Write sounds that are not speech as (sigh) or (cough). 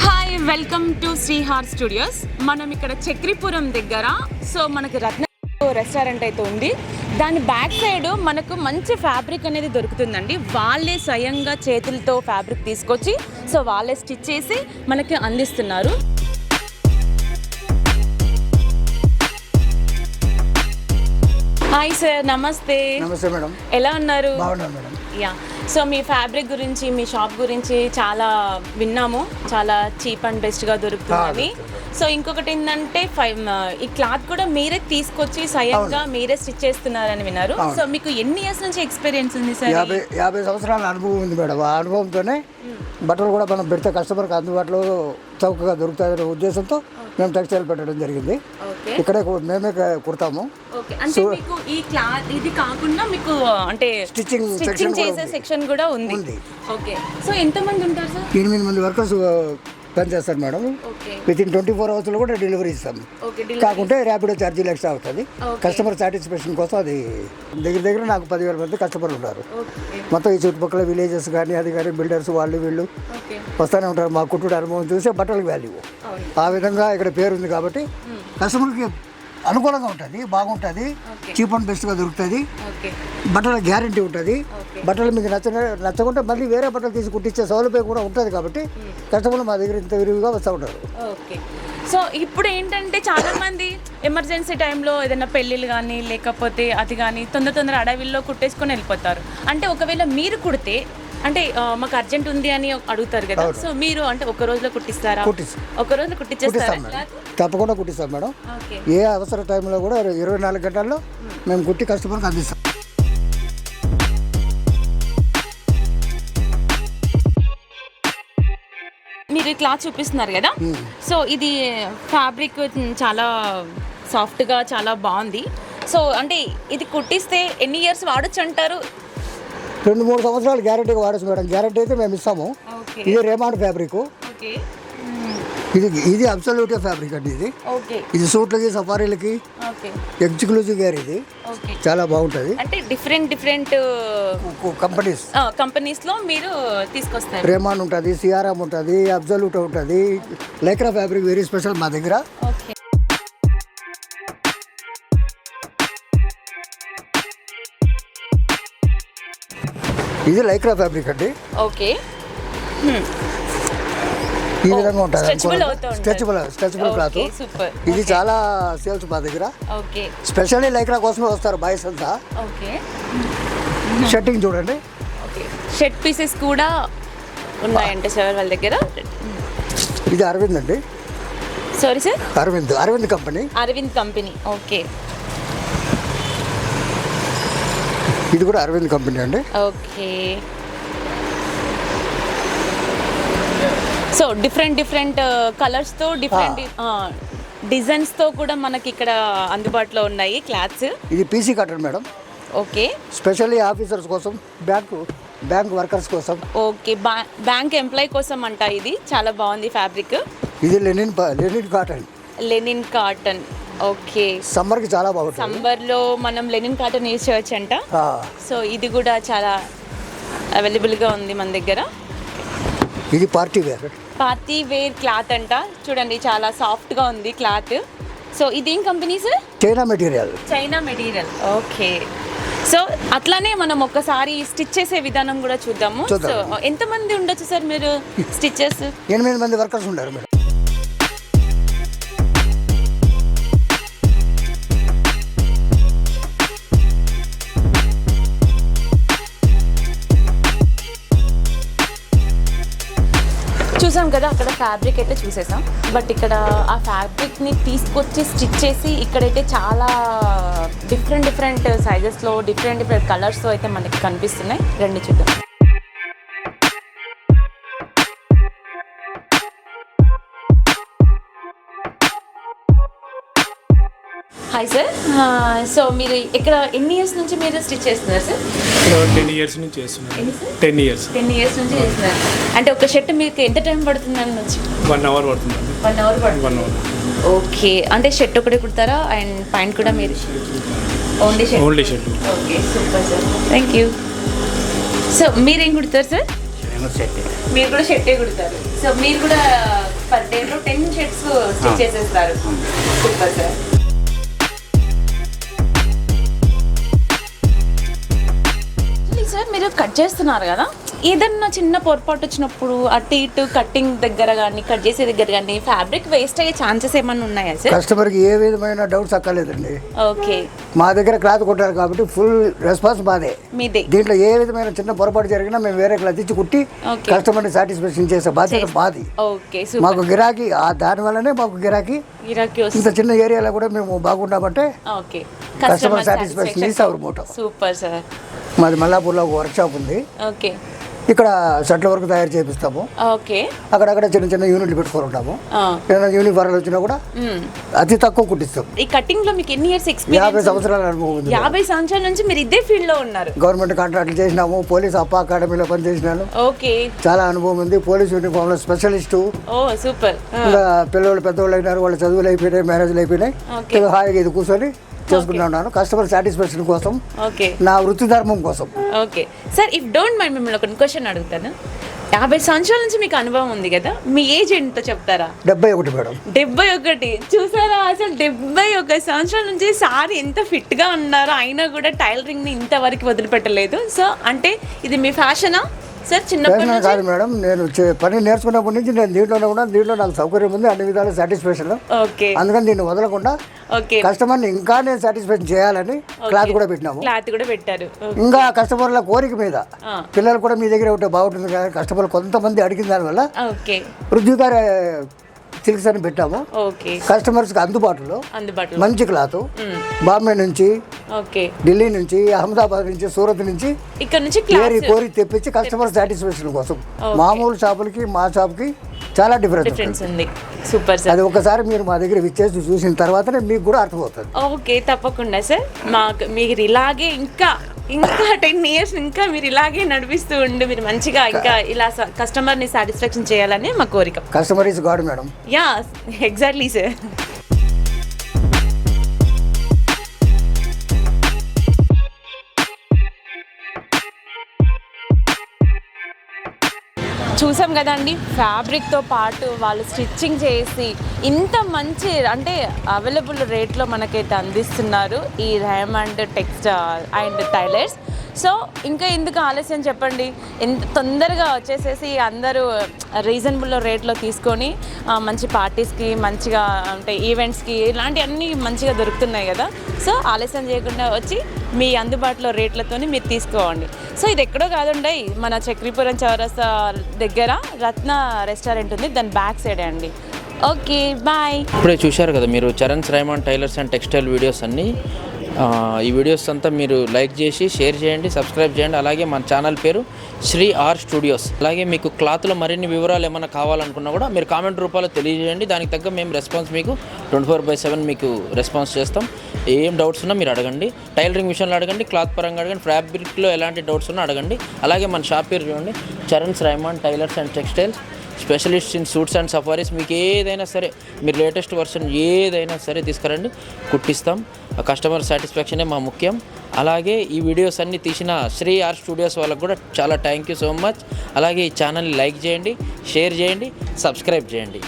Hi welcome to Srihar studios మనం ఇక్కడ చక్రిపురం దగ్గర సో మనకి రత్న రెస్టారెంట్ అయితే ఉంది. దాని బ్యాక్ సైడ్ మనకు మంచి ఫ్యాబ్రిక్ అనేది దొరుకుతుందండి. వాళ్ళే స్వయంగా చేతులతో ఫ్యాబ్రిక్ తీసుకొచ్చి సో వాళ్ళే స్టిచ్ చేసి మనకి అందిస్తున్నారు. హాయ్ సార్ నమస్తే. నమస్తే మేడం. ఎలా ఉన్నారు? మేడం. యా సో మీ ఫ్యాబ్రిక్ గురించి మీ షాప్ గురించి చాలా విన్నాము. చాలా చీప్ అండ్ బెస్ట్గా దొరుకుతుందని. సో ఇంకొకటి ఏంటంటే ఫైవ్ ఈ క్లాత్ కూడా మీరే తీసుకొచ్చి స్వయంగా మీరే స్టిచ్ చేస్తున్నారని విన్నారు. సో మీకు ఎన్ని ఇయర్స్ నుంచి ఎక్స్పీరియన్స్ ఉంది సార్ యాభై యాభై సంవత్సరాల అనుభవం ఉంది మేడం. ఆ అనుభవంతోనే బట్టలు కూడా మనం పెడితే కస్టమర్కి అందుబాటులో చౌకగా దొరుకుతాయనే ఉద్దేశంతో మేము టెక్స్టైల్ పెట్టడం జరిగింది. ఇక్కడే మేమే కుడతాము. ఓకే. అంటే మీకు ఈ క్లాత్ ఇది కాకుండా మీకు అంటే స్టిచ్చింగ్ కూడా చేసే. సెక్షన్ కూడా ఉంది. ఓకే. సో ఎంతమంది ఉంటారు సార్? ఎనిమిది మంది వర్కర్స్ పనిచేస్తారు madam. With in twenty four అవర్స్లో కూడా డెలివరీ ఇస్తాం. కాకుంటే ర్యాపిడో ఛార్జీలు ఎక్స్ట్రా అవుతుంది. కస్టమర్ సాటిస్ఫాక్షన్ కోసం అది దగ్గర దగ్గర నాకు పదివేల మంది కస్టమర్లు ఉన్నారు. మొత్తం ఈ చుట్టుపక్కల విలేజెస్ కానీ అది కానీ బిల్డర్స్ వాళ్ళు వీళ్ళు వస్తూనే ఉంటారు. మా కుట్టుడు అనుభవం చూసే బట్టలకు వాల్యూ ఆ విధంగా ఇక్కడ పేరు ఉంది కాబట్టి కస్టమర్కి అనుకూలంగా ఉంటుంది బాగుంటుంది. చీప్ అండ్ బెస్ట్గా దొరుకుతుంది. బట్టల గ్యారంటీ ఉంటుంది. బట్టలు మీకు నచ్చ నచ్చకుంటే మళ్ళీ వేరే బట్టలు తీసి కుట్టించే సౌలభ్యం కూడా ఉంటుంది కాబట్టి కస్టమర్లు మా దగ్గర ఇంత విరివిగా వస్తూ ఉంటారు. ఓకే. సో ఇప్పుడు ఏంటంటే చాలా మంది ఎమర్జెన్సీ టైంలో ఏదైనా పెళ్ళిళ్ళు కానీ లేకపోతే అది కానీ తొందర తొందర అడవిల్లో కుట్టేసుకొని వెళ్ళిపోతారు. అంటే ఒకవేళ మీరు కుడితే అంటే మాకు అర్జెంట్ ఉంది అని అడుగుతారు కదా సో మీరు అంటే ఒక రోజులో కుట్టిస్తారా? కుట్టిస్తాం. ఒక రోజులో కుట్టించేస్తారా తప్పకుండా కుట్టిస్తాం మేడం. ఏ అవసర టైంలో కూడా ఇరవై నాలుగు గంటల్లో మేము కుట్టి కస్టమర్కి అందిస్తాం. మీరు క్లాత్ చూపిస్తున్నారు కదా? సో ఇది ఫ్యాబ్రిక్ చాలా సాఫ్ట్గా చాలా బాగుంది. సో అంటే ఇది కుట్టిస్తే ఎన్ని ఇయర్స్ వాడచ్చు అంటారు? రెండు మూడు సంవత్సరాలు గ్యారంటీగా వాడచ్చు మేడం గ్యారంటీ అయితే మేము ఇస్తాము. ఇది రేమాండ్ ఫ్యాబ్రిక్. ఇది ఇది అబ్సల్యూట్ ఫ్యాబ్రిక్ అండి ఇది. ఓకే ఇది సూట్లకి సఫారీలకి ఓకే ఎగ్జిక్లూజివ్ గేర్ ఇది. ఓకే చాలా బాగుంటుంది. అంటే డిఫరెంట్ డిఫరెంట్ కంపెనీస్ కంపెనీస్లో మీరు తీసుకొస్తారు. రేమాన్ ఉంటుంది సిఆర్ఎం ఉంటుంది అబ్సల్యూట్ ఉంటుంది. లైక్రా ఫ్యాబ్రిక్ వెరీ స్పెషల్ మా దగ్గర. ఓకే ఇది లైక్రా ఫ్యాబ్రిక్ అండి. ఓకే ఈ విధంగా ఉంటుంది స్ట్రెచబుల్ స్ట్రెచబుల్ క్లాత్ ఇది చాలా సేల్స్ మా దగ్గర. ఓకే స్పెషల్లీ లైక్రా కోసమే వస్తారు బాయ్స్ అంతా. ఓకే షర్టింగ్ చూడండి. ఓకే షర్ట్ పీసెస్ కూడా ఉన్నాయంట సార్ వాళ్ళ దగ్గర? ఇది అరవింద్ అండి. Sorry sir Arvind Arvind company Arvind company okay ఇది కూడా అరవింద్ కంపెనీ అండి. ఓకే సో డిఫరెంట్ డిఫరెంట్ కలర్స్తో డిఫరెంట్ డిజైన్స్తో కూడా మనకి ఇక్కడ అందుబాటులో ఉన్నాయి క్లాత్స్. ఇది PC cotton madam. Okay. Specially officers కోసం బ్యాంకు బ్యాంక్ వర్కర్స్ కోసం. ఓకే బ్యాంక్ ఎంప్లాయ్ కోసం అంట ఇది. చాలా బాగుంది ఫ్యాబ్రిక్ ఇది linen linen cotton linen cotton okay. సమ్మర్కి చాలా బాగుంటుంది. సమ్మర్లో మనం లెనిన్ కాటన్ యూజ్ చేయొచ్చు అంట సో ఇది కూడా చాలా అవైలబుల్గా ఉంది మన దగ్గర. ఇది party wear. Party wear cloth అంట. చూడండి చాలా సాఫ్ట్గా ఉంది క్లాత్. సో ఇదేం company sir China material. China material. Okay so అట్లానే మనం ఒక్కసారి స్టిచ్ చేసే విధానం కూడా చూద్దాము. సో. ఎంతమంది ఉండొచ్చు సార్ మీరు స్టిచెస్ ఎనిమిది మంది వర్కర్స్ ఉన్నారు కదా అక్కడ ఫ్యాబ్రిక్ అయితే చూసేసాం. బట్ ఇక్కడ ఆ ఫ్యాబ్రిక్ని తీసుకొచ్చి స్టిచ్ చేసి ఇక్కడైతే చాలా డిఫరెంట్ డిఫరెంట్ సైజెస్లో డిఫరెంట్ డిఫరెంట్ కలర్స్తో అయితే మనకి కనిపిస్తున్నాయి. రెండు చూద్దాం. హాయ్ సార్ సో మీరు ఇక్కడ ఎన్ని ఇయర్స్ నుంచి మీరు స్టిచ్ చేస్తున్నారు సార్ టెన్ ఇయర్స్ నుంచి చేస్తున్నాను. టెన్ ఇయర్స్ టెన్ ఇయర్స్ నుంచి చేస్తున్నారు. అంటే ఒక షర్ట్ మీకు ఎంత టైం పడుతుంది అండి వచ్చి? వన్ అవర్ పడుతుందండి. వన్ అవర్ పడుతుంది. వన్ అవర్ ఓకే అంటే షర్ట్ ఒకటే కుడతారా? అండ్ ప్యాంట్ కూడా మీరు? Only shirt only shirt okay super sir thank you so మీరేం కుడతారు సార్ మీరు కూడా షర్టే కుడతారు. సో మీరు కూడా పర్ డేలో టెన్ షర్ట్స్ స్టిచ్ చేసేస్తారు. సూపర్ సార్ కట్ చేస్తున్నారు కదా? ఏదన్నా చిన్న పొరపాటు వచ్చినప్పుడు అటు ఇటు కట్టింగ్ దగ్గర కానీ కట్ చేసే దగ్గర కానీ ఫ్యాబ్రిక్ వేస్ట్ అయ్యే ఛాన్సెస్ ఏమన్నా ఉన్నాయా సార్ కస్టమర్కి ఏ విధమైన డౌట్స్ అక్కర్లేదండి. ఓకే మా దగ్గర క్లాత్ కొట్టారు కాబట్టి ఫుల్ రెస్పాన్స్ మాదే. మీదే. దీంట్లో ఏ విధమైన చిన్న పొరపాటు జరిగినా మేము వేరే క్లాత్ ఇచ్చి కుట్టి. కస్టమర్ని సాటిస్ఫాక్షన్ చేసే బాధ్యత మాది. ఓకే సూపర్ మాకు గిరాకీ ఆ దాని వల్లనే మాకు గిరాకీ. గిరాకీ ఇంత చిన్న ఏరియాలో కూడా మేము బాగున్నామంటే okay customer satisfaction is our motto super sir మాది మల్లాపూర్లో ఒక వర్క్ షాప్ ఉంది. ఓకే. ఇక్కడ షర్ట్ల వరకు తయారు చేపిస్తాము. ఓకే. అక్కడక్కడ చిన్న చిన్న యూనిట్లు ఆ, ఏదైనా యూనిఫార్లు వచ్చినా కూడా. అతి తక్కువ కుట్టిస్తాం. ఈ కటింగ్లో మీకు ఎన్ని ఇయర్స్ యాభై ఎక్స్పీరియన్స్ సంవత్సరాల అనుభవం ఉంది. యాభై సంవత్సరాల నుంచి మీరు ఇదే ఫీల్డ్లో ఉన్నారు. గవర్నమెంట్ కాంట్రాక్ట్లు చేసినాము పోలీస్ అప్ప అకాడమీలో పనిచేసినాను ఓకే. చాలా అనుభవం ఉంది. పోలీస్ యూనిఫామ్లో స్పెషలిస్టు ఓ సూపర్. పిల్లలు పెద్దవాళ్ళు అయినారు వాళ్ళ చదువులు అయిపోయినాయి మ్యారేజ్లు అయిపోయినాయి. హాయిగా ఇది కూర్చొని చేసుకుంటా ఉన్నాను కస్టమర్ సాటిస్ఫాక్షన్ కోసం ఓకే నా వృత్తి ధర్మం కోసం. Okay sir if don't mind మిమ్మల్ని ఒక క్వశ్చన్ అడుగుతాను. యాభై సంవత్సరాల నుంచి మీకు అనుభవం ఉంది కదా? మీ ఏజ్ ఎంతో చెప్తారా? డెబ్బై ఒకటి మేడం. డెబ్బై ఒకటి. చూసారా అసలు డెబ్బై ఒక సంవత్సరాల నుంచి సార్ ఎంత ఫిట్గా ఉన్నారో అయినా కూడా టైలరింగ్ని ఇంతవరకు వదిలిపెట్టలేదు. సో అంటే ఇది మీ ఫ్యాషనా? సార్ నుంచి? కాదు మేడం నేను పని నేర్చుకున్నప్పటి నుంచి నేను దీంట్లోనే కూడా దీంట్లో నాకు సౌకర్యం ఉంది అన్ని విధాల సాటిస్ఫాక్షన్ ఓకే. అందుకని దీన్ని వదలకుండా ఓకే. కస్టమర్ని ఇంకా నేను సాటిస్ఫాక్షన్ చేయాలని క్లాత్ కూడా పెట్టినాము. క్లాత్ కూడా పెట్టారు. ఇంకా కస్టమర్ల కోరిక మీద. పిల్లలు కూడా మీ దగ్గర ఉంటే బాగుంటుంది కానీ కస్టమర్లు కొంతమంది అడిగిన దానివల్ల ఓకే. రుద్దిగార సిల్క్స్ అని పెట్టాము. ఓకే. కస్టమర్స్కి అందుబాటులో. మంచి క్లాత్. బాంబే నుంచి ఢిల్లీ నుంచి అహ్మదాబాద్ నుంచి సూరత్ నుంచి ఇక్కడ నుంచి కోరి తెప్పించి కస్టమర్ సాటిస్ఫాక్షన్ కోసం. మామూలు షాపులకి మా షాప్కి చాలా డిఫరెన్స్ డిఫరెన్స్ ఉంది. సూపర్ సార్ అది ఒకసారి మీరు మా దగ్గర విచ్చేసి చూసిన తర్వాతనే మీకు కూడా అర్థమవుతుంది. ఓకే తప్పకుండా సార్ మాకు మీరు ఇలాగే ఇంకా ఇంకా (laughs) టెన్ ఇయర్స్ ఇంకా మీరు ఇలాగే నడిపిస్తూ ఉండి మీరు మంచిగా ఇంకా ఇలా కస్టమర్ని సాటిస్ఫాక్షన్ చేయాలని మా కోరిక. Customer is god madam yeah exactly sir చూసాం కదండి ఫ్యాబ్రిక్తో పాటు వాళ్ళు స్టిచ్చింగ్ చేసి ఇంత మంచి అంటే అవైలబుల్ రేట్లో మనకైతే అందిస్తున్నారు ఈ Raymond textile and tailors so ఇంకా ఎందుకు ఆలస్యం చెప్పండి? ఎంత తొందరగా వచ్చేసేసి అందరూ రీజనబుల్ రేట్లో తీసుకొని మంచి పార్టీస్కి మంచిగా అంటే ఈవెంట్స్కి ఇలాంటివన్నీ మంచిగా దొరుకుతున్నాయి కదా. సో ఆలస్యం చేయకుండా వచ్చి మీ అందుబాటులో రేట్లతోని మీరు తీసుకోండి. సో ఇది ఎక్కడో కాదుండే మన చక్రీపురం చౌరస్తా దగ్గర రత్న రెస్టారెంట్ ఉంది. దాని బ్యాక్ సైడ్ అండి. Okay bye. ఇప్పుడే చూశారు కదా మీరు Charan's Raymond tailors and textile videos అన్నీ. ఈ వీడియోస్ అంతా మీరు లైక్ చేసి షేర్ చేయండి సబ్స్క్రైబ్ చేయండి. అలాగే మన ఛానల్ పేరు శ్రీ ఆర్ స్టూడియోస్. అలాగే మీకు క్లాత్లో మరిన్ని వివరాలు ఏమైనా కావాలనుకున్నా కూడా మీరు కామెంట్ రూపాల్లో తెలియజేయండి. దానికి తగ్గ మేము రెస్పాన్స్ మీకు ట్వంటీ ఫోర్ బై సెవెన్ మీకు రెస్పాన్స్ చేస్తాం. ఏం డౌట్స్ ఉన్నా మీరు అడగండి. టైలరింగ్ విషయంలో అడగండి క్లాత్ పరంగా అడగండి ఫ్యాబ్రిక్లో ఎలాంటి డౌట్స్ ఉన్నా అడగండి. అలాగే మన షాప్ పేరు చూడండి. Charan's Raymond tailors and textiles. Specialist in suits and safaris మీకు ఏదైనా సరే మీరు లేటెస్ట్ వర్షన్ ఏదైనా సరే తీసుకురండి కుట్టిస్తాం. ఆ కస్టమర్ సాటిస్ఫాక్షనే మా ముఖ్యం. అలాగే ఈ వీడియోస్ అన్నీ తీసిన శ్రీ ఆర్ స్టూడియోస్ వాళ్ళకు కూడా చాలా థ్యాంక్ యూ సో మచ్. అలాగే ఈ ఛానల్ని లైక్ చేయండి షేర్ చేయండి సబ్స్క్రైబ్ చేయండి.